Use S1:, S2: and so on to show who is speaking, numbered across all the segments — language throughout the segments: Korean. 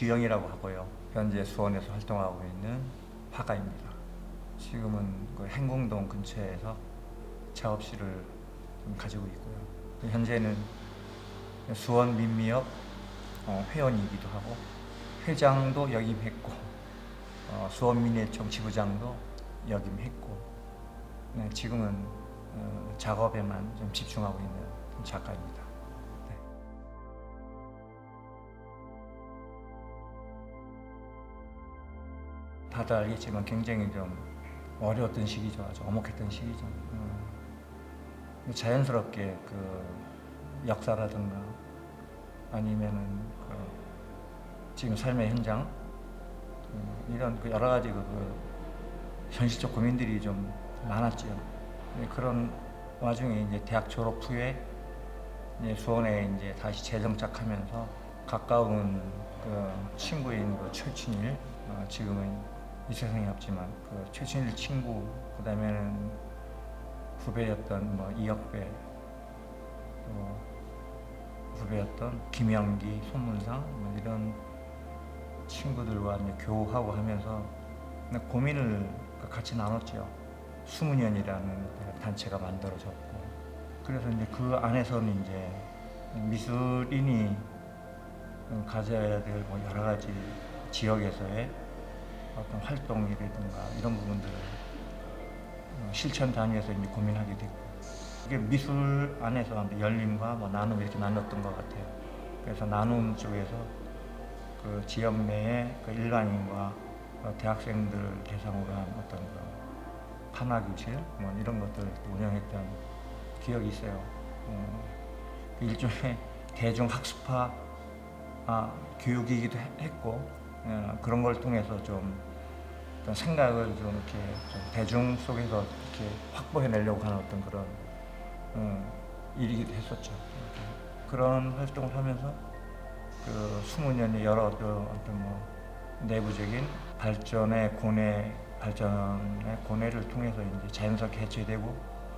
S1: 김주영이라고 하고요. 현재 수원에서 활동하고 있는 화가입니다. 지금은 그 행궁동 근처에서 작업실을 좀 가지고 있고요. 현재는 수원 민미업 어, 회원이기도 하고 회장도 역임했고 어, 수원 민예청 지부장도 역임했고 네, 지금은 어, 작업에만 좀 집중하고 있는 작가입니다. 다들 알겠지만 굉장히 좀 어려웠던 시기죠. 아주 엄혹했던 시기죠. 음. 자연스럽게 그 역사라든가 아니면은 그 지금 삶의 현장 음, 이런 그 여러 가지 그, 그 현실적 고민들이 좀 많았죠. 네, 그런 와중에 이제 대학 졸업 후에 이제 수원에 이제 다시 재정착하면서 가까운 그 친구인 그 최춘일 어, 지금은 이 세상에 없지만 그 최춘일 친구 그다음에는 후배였던 뭐 이혁배 또 후배였던 김영기 손문상 뭐 이런 친구들과 이제 교우하고 하면서 고민을 같이 나눴죠. 수문연이라는 단체가 만들어졌고 그래서 이제 그 안에서는 이제 미술인이 가져야 될 뭐 여러 가지 지역에서의 어떤 활동이라든가 이런 부분들을 어, 실천 단위에서 이제 고민하게 됐고 이게 미술 안에서 열림과 뭐 나눔 이렇게 나눴던 것 같아요. 그래서 나눔 쪽에서 그 지역 내의 그 일반인과 어, 대학생들 대상으로 한 어떤 그 판화교실 뭐 이런 것들을 또 운영했던 기억이 있어요. 어, 그 일종의 대중 학습화 아, 교육이기도 해- 했고 어, 그런 걸 통해서 좀 어떤 생각을 좀 이렇게 좀 대중 속에서 이렇게 확보해내려고 하는 어떤 그런 어, 일이기도 했었죠. 그런 활동을 하면서 그 20년의 여러 그 어떤 뭐 내부적인 발전의 고뇌 발전의 고뇌를 통해서 이제 자연스럽게 해체되고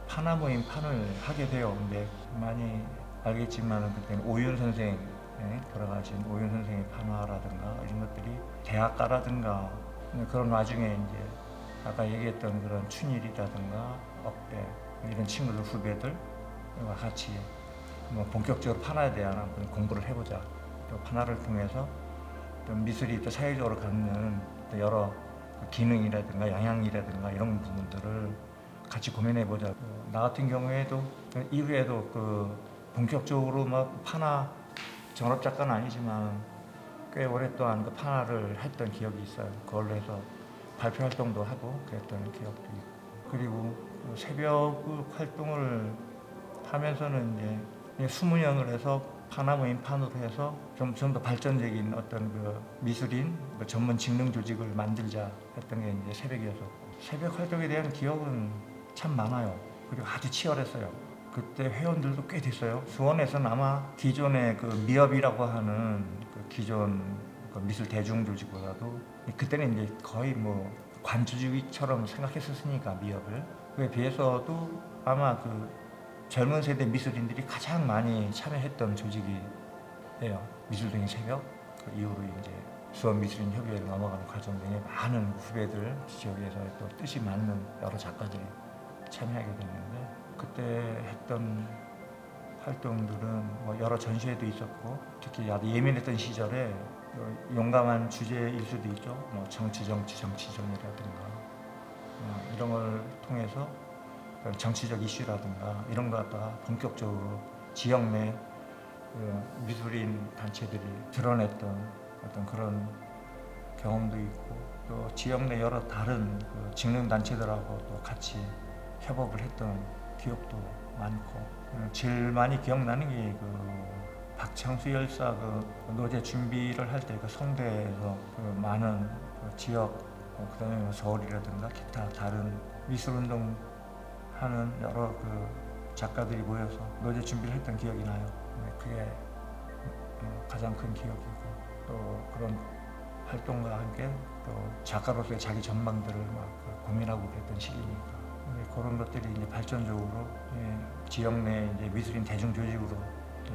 S1: 파나 모임 판을 하게 돼요. 근데 많이 알겠지만 그때는 오윤 선생 예, 돌아가신 오윤 선생의 판화라든가 이런 것들이 대학가라든가 그런 와중에 이제 아까 얘기했던 그런 춘일이라든가 억대 이런 친구들 후배들과 같이 뭐 본격적으로 판화에 대한 공부를 해보자. 또 판화를 통해서 또 미술이 또 사회적으로 갖는 또 여러 그 기능이라든가 영향이라든가 이런 부분들을 같이 고민해 보자. 어, 나 같은 경우에도 이후에도 그 본격적으로 막 판화 전업 작가는 아니지만 꽤 오랫동안 그 판화를 했던 기억이 있어요. 그걸로 해서 발표 활동도 하고 그랬던 기억도 있고 그리고 그 새벽 그 활동을 하면서는 이제 수문연을 해서 파나 모임 판으로 해서 좀 좀 더 발전적인 어떤 그 미술인 그 전문 직능 조직을 만들자 했던 게 이제 새벽이었었고 새벽 활동에 대한 기억은 참 많아요. 그리고 아주 치열했어요. 그때 회원들도 꽤 됐어요. 수원에서는 아마 기존의 그 미업이라고 하는 그 기존 그 미술 대중 조직보다도 그때는 이제 거의 뭐 관주주의처럼 생각했었으니까 미업을 그에 비해서도 아마 그 젊은 세대 미술인들이 가장 많이 참여했던 조직이에요. 미술동의 새벽 그 이후로 이제 수원 미술인 협의회로 넘어가는 과정 중에 많은 후배들 지역에서 또 뜻이 맞는 여러 작가들이 참여하게 됐는데 그때 했던 활동들은 뭐 여러 전시회도 있었고 특히 아주 예민했던 시절에 그 용감한 주제일 수도 있죠. 뭐 정치 정치 정치정이라든가 어, 이런 걸 통해서 정치적 이슈라든가 이런 거 갖다가 본격적으로 지역 내 그 미술인 단체들이 드러냈던 어떤 그런 경험도 있고 또 지역 내 여러 다른 그 직능 단체들하고 또 같이 협업을 했던 기억도 많고 어, 제일 많이 기억나는 게 그 박창수 열사 그 노제 준비를 할 때 그 성대에서 그 많은 그 지역 어, 그다음에 뭐 서울이라든가 기타 다른 미술 운동 하는 여러 그 작가들이 모여서 노제 준비를 했던 기억이 나요. 네, 그게 어, 가장 큰 기억이고 또 그런 활동과 함께 또 작가로서의 자기 전망들을 막그 고민하고 그랬던 시기니까 네, 그런 것들이 이제 발전적으로 예, 지역 내 이제 미술인 대중 조직으로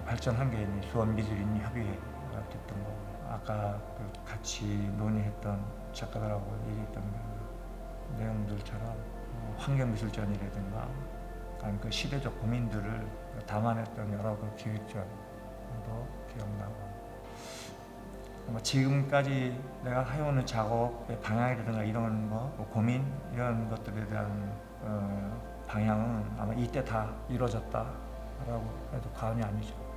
S1: 발전한 게 이제 수원 미술인 협의회가 됐던 거고 아까 그 같이 논의했던 작가들하고 얘기했던 그 내용들처럼 어, 환경미술전이라든가 그 시대적 고민들을 담아냈던 여러 그 기획전도 기억나고. 뭐 지금까지 내가 해오는 작업의 방향이라든가 이런 거, 뭐 고민 이런 것들에 대한 어, 방향은 아마 이때 다 이루어졌다라고 해도 과언이 아니죠.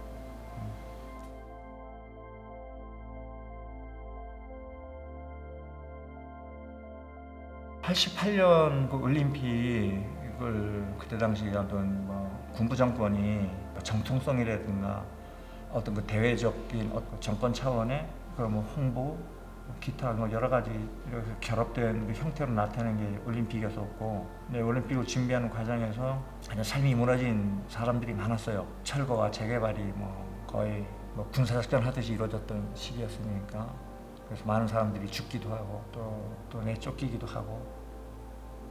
S1: 88년 그 올림픽을 그때 당시 어떤 뭐 군부 정권이 정통성이라든가 어떤 그 대외적인 정권 차원의 그런 뭐 홍보 기타 뭐 여러 가지 결합된 그 형태로 나타낸 게 올림픽이었었고 네, 올림픽을 준비하는 과정에서 아주 삶이 무너진 사람들이 많았어요. 철거와 재개발이 뭐 거의 뭐 군사작전 하듯이 이루어졌던 시기였으니까 그래서 많은 사람들이 죽기도 하고 또 또 내쫓기기도 하고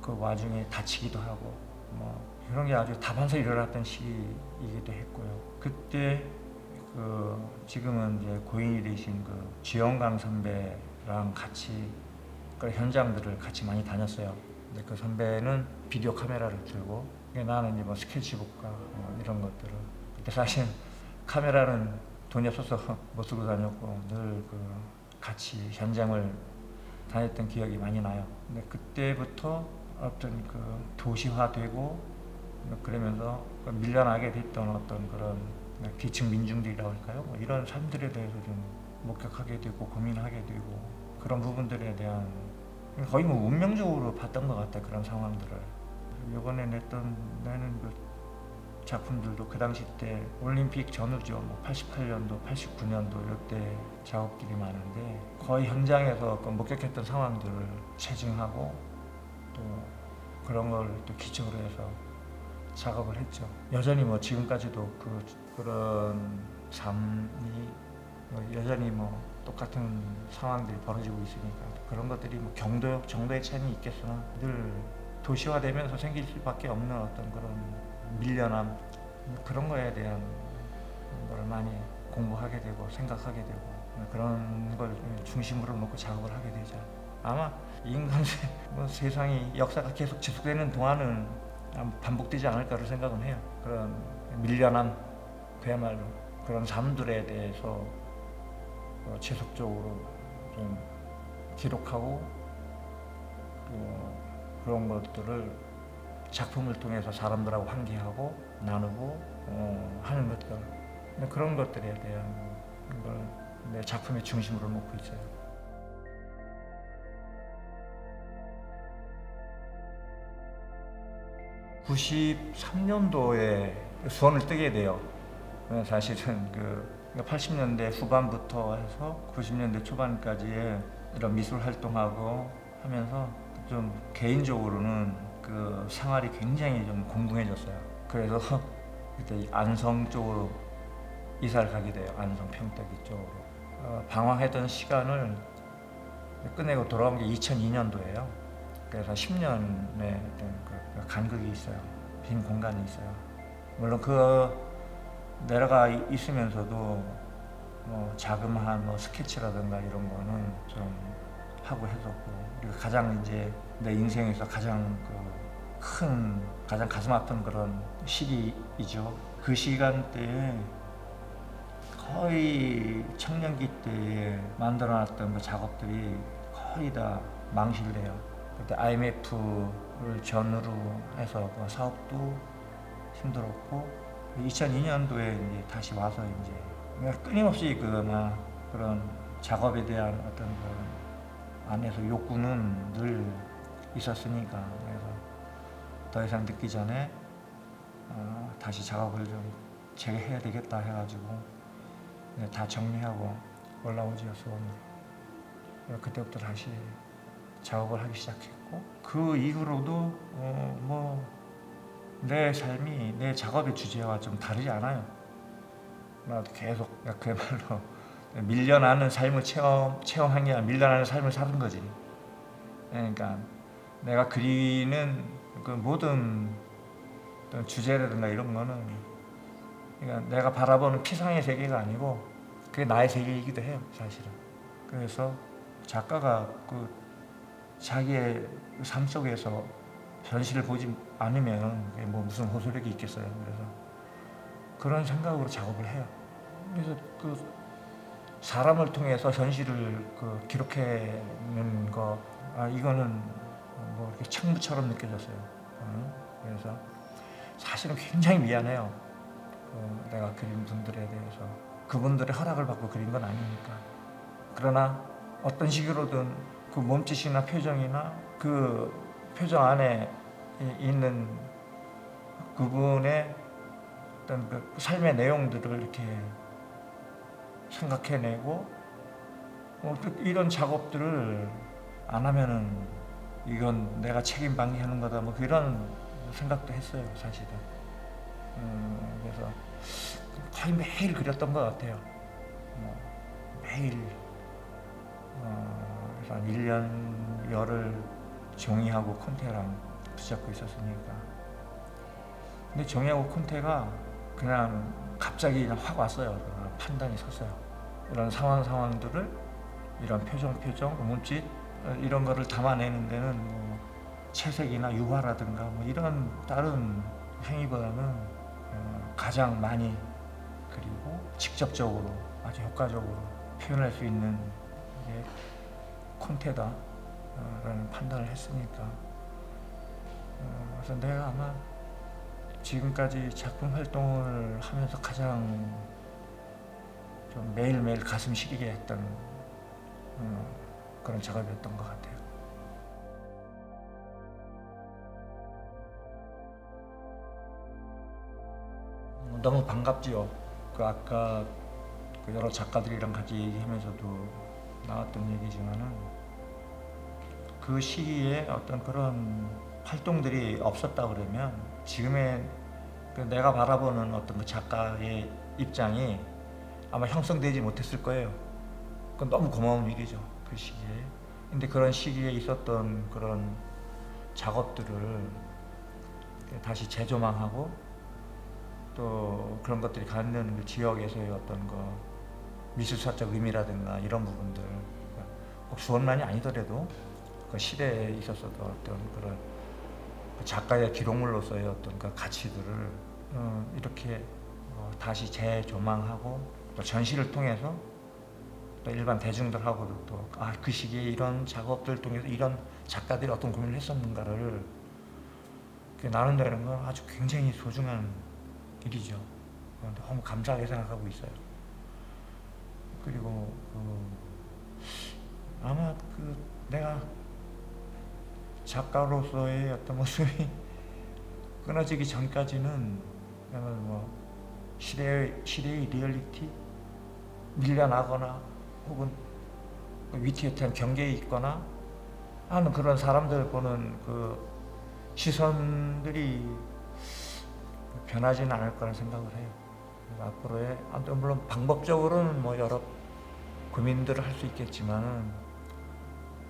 S1: 그 와중에 다치기도 하고 뭐 이런 게 아주 다반사 일어났던 시기이기도 했고요. 그때 그 지금은 이제 고인이 되신 그 지영강 선배 랑 같이 그 현장들을 같이 많이 다녔어요. 근데 그 선배는 비디오 카메라를 들고 나는 이제 뭐 스케치북과 뭐 이런 것들을 그때 사실 카메라는 돈이 없어서 못 쓰고 다녔고 늘 그 같이 현장을 다녔던 기억이 많이 나요. 근데 그때부터 어떤 그 도시화되고 뭐 그러면서 그 밀려나게 됐던 어떤 그런 기층 민중들이라고 할까요? 뭐 이런 사람들에 대해서 좀 목격하게 되고 고민하게 되고 그런 부분들에 대한 거의 뭐 운명적으로 봤던 것 같아 그런 상황들을 이번에 냈던 내는 그 작품들도 그 당시 때 올림픽 전후죠 뭐 88년도 89년도 이때 작업들이 많은데 거의 현장에서 그 목격했던 상황들을 체증하고 또 그런 걸 또 기초로 해서 작업을 했죠. 여전히 뭐 지금까지도 그 그런 삶이 뭐 여전히 뭐 똑같은 상황들이 벌어지고 있으니까 그런 것들이 뭐 경도 정도의 차이는 있겠으나 늘 도시화되면서 생길 수밖에 없는 어떤 그런 밀려남 뭐 그런 거에 대한 걸 많이 공부하게 되고 생각하게 되고 그런 걸 중심으로 놓고 작업을 하게 되죠. 아마 인간의 뭐 세상이 역사가 계속 지속되는 동안은 반복되지 않을까를 생각은 해요. 그런 밀려난 그야말로 그런 삶들에 대해서 어, 지속적으로 좀 기록하고 또 그런 것들을 작품을 통해서 사람들하고 환기하고 나누고 어, 하는 것들 그런 것들에 대한 걸 내 작품의 중심으로 놓고 있어요. 93년도에 수원을 뜨게 돼요. 어, 사실은 그 80년대 후반부터 해서 90년대 초반까지의 이런 미술 활동하고 하면서 좀 개인적으로는 그 생활이 굉장히 좀 공공해졌어요. 그래서 그때 안성 쪽으로 이사를 가게 돼요. 안성 평택이 쪽으로. 어, 방황했던 시간을 끝내고 돌아온 게 2002년도예요. 그래서 10년의 그 간극이 있어요. 빈 공간이 있어요. 물론 그 내려가 있으면서도 뭐 자그마한 뭐 스케치라든가 이런 거는 좀 하고 했었고 그리고 가장 이제 내 인생에서 가장 그큰 가장 가슴 아픈 그런 시기이죠. 그 시간대에 거의 청년기 때에 만들어놨던 그 작업들이 거의 다 망실돼요. 그때 IMF를 전후로 해서 그 사업도 힘들었고 2002년도에 이제 다시 와서 이제 끊임없이 그막 그런 작업에 대한 어떤 그 안에서 욕구는 늘 있었으니까 그래서 더 이상 늦기 전에 어, 다시 작업을 좀 재개해야 되겠다 해가지고 네, 다 정리하고 수원으로 그래서 그때부터 다시 작업을 하기 시작했고 그 이후로도 어, 뭐 내 삶이 내 작업의 주제와 좀 다르지 않아요. 나도 계속 그야말로 밀려나는 삶을 체험 체험한 게 아니라 밀려나는 삶을 사는 거지. 그러니까 내가 그리는 그 모든 주제라든가 이런 거는 그러니까 내가 바라보는 피상의 세계가 아니고 그게 나의 세계이기도 해요, 사실은. 그래서 작가가 그 자기의 삶 속에서 현실을 보지 그게 뭐 무슨 호소력이 있겠어요. 그래서 그런 생각으로 작업을 해요. 그래서 그 사람을 통해서 현실을 그 기록해낸 거, 아 이거는 뭐 이렇게 창부처럼 느껴졌어요. 어? 그래서 사실은 굉장히 미안해요. 그 내가 그린 분들에 대해서 그분들의 허락을 받고 그린 건 아니니까. 그러나 어떤 식으로든 그 몸짓이나 표정이나 그 표정 안에 이- 있는 그분의 어떤 그 삶의 내용들을 이렇게 생각해내고 어, 그 이런 작업들을 안 하면은 이건 내가 책임 방기하는 거다 뭐 그런 생각도 했어요 사실은. 음, 그래서 거의 매일 그렸던 것 같아요. 뭐, 매일. 어, 그래서 한 1년 열을 종이하고 콘테랑 붙잡고 있었으니까. 근데 종이하고 콘테가 그냥 갑자기 그냥 확 왔어요. 그냥 판단이 섰어요. 이런 상황 상황들을 이런 표정 표정 몸짓 어, 이런 거를 담아내는 데는 뭐 채색이나 유화라든가 뭐 이런 다른 행위보다는 어, 가장 많이 그리고 직접적으로 아주 효과적으로 표현할 수 있는 게 콘테다라는 판단을 했으니까. 어, 그래서 아마 지금까지 작품 활동을 하면서 가장 좀 매일매일 가슴 시리게 했던 어, 그런 작업이었던 것 같아요. 어, 너무 반갑지요. 그 아까 그 여러 작가들이랑 같이 얘기하면서도 나왔던 얘기지만은 그 시기에 어떤 그런 활동들이 없었다 그러면 지금의 그 내가 바라보는 어떤 그 작가의 입장이 아마 형성되지 못했을 거예요. 그건 너무 고마운 일이죠. 그 시기에. 근데 그런 시기에 있었던 그런 작업들을 다시 재조망하고 또 그런 것들이 갖는 그 지역에서의 어떤 그 미술사적 의미라든가 이런 부분들 꼭 수원만이 아니더라도 그 시대에 있었어도 어떤 그런 그 작가의 기록물로서의 어떤 그 가치들을 어, 이렇게 어, 다시 재조망하고 또 전시를 통해서 또 일반 대중들하고도 또아그 시기에 이런 작업들 통해서 이런 작가들이 어떤 고민을 했었는가를 이렇게 나눈다는 건 아주 굉장히 소중한 일이죠. 어, 너무 감사하게 생각하고 있어요. 그리고 그 아마 그 내가 작가로서의 어떤 모습이 끊어지기 전까지는 뭐 시대의 시대의 리얼리티 밀려나거나 혹은 그 위태위태한 경계에 있거나 하는 그런 사람들 보는 그 시선들이 변하지는 않을 거라는 생각을 해요. 앞으로의 물론 방법적으로는 뭐 여러 고민들을 할 수 있겠지만은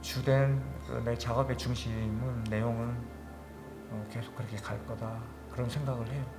S1: 주된 그 내 작업의 중심은 내용은 어, 계속 그렇게 갈 거다 그런 생각을 해요.